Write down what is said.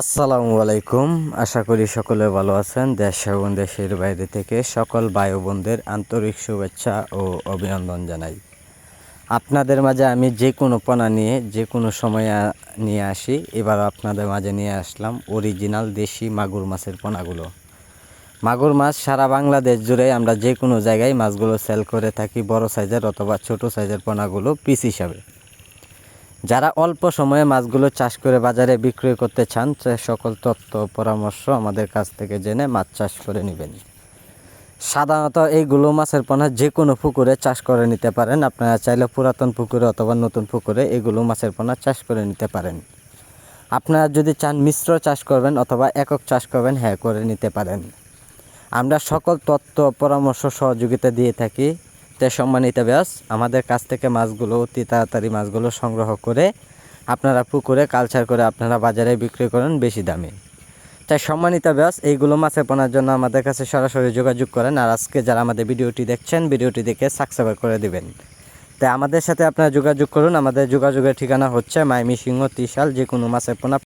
আসসালামু আলাইকুম। আশা করি সকলে ভালো আছেন। দেশ এবং দেশের বাইরে থেকে সকল ও বোনদের আন্তরিক শুভেচ্ছা ও অভিনন্দন জানাই। আপনাদের মাঝে আমি যে কোনো পণা নিয়ে, যে কোনো সময় নিয়ে আসি। এবার আপনাদের মাঝে নিয়ে আসলাম অরিজিনাল দেশি মাগুর মাছের পোনাগুলো। মাগুর মাছ সারা বাংলাদেশ জুড়ে আমরা যে কোনো জায়গায় মাছগুলো সেল করে থাকি, বড় সাইজের অথবা ছোট সাইজের পোনাগুলো পিস হিসাবে। যারা অল্প সময়ে মাছগুলো চাষ করে বাজারে বিক্রয় করতে চান সকল তথ্য পরামর্শ আমাদের কাছ থেকে জেনে মাছ চাষ করে নেবেন। সাধারণত এইগুলো মাছের পোনা যে কোনো পুকুরে চাষ করে নিতে পারেন। আপনারা চাইলে পুরাতন পুকুরে অথবা নতুন পুকুরে এগুলো মাছের পোনা চাষ করে নিতে পারেন। আপনারা যদি চান মিশ্র চাষ করবেন অথবা একক চাষ করবেন হ্যাঁ করে নিতে পারেন। আমরা সকল তথ্য পরামর্শ সহযোগিতা দিয়ে থাকি। তাই সম্মানিত ব্যাস আমাদের কাছ থেকে মাছগুলো, অতি তাড়াতাড়ি মাছগুলো সংগ্রহ করে আপনারা পুকুরে কালচার করে আপনারা বাজারে বিক্রি করেন বেশি দামে। তাই সম্মানিত ব্যাস এইগুলো মাছের পোনার জন্য আমাদের কাছে সরাসরি যোগাযোগ করেন আর আজকে যারা আমাদের ভিডিওটি দেখছেন, ভিডিওটি দেখে সাবস্ক্রাইব করে দিবেন। তাই আমাদের সাথে আপনারা যোগাযোগ করুন, আমাদের যোগাযোগের ঠিকানা হচ্ছে মাইমি সিংহ ত্রিশাল যে কোনো মাছের পোনা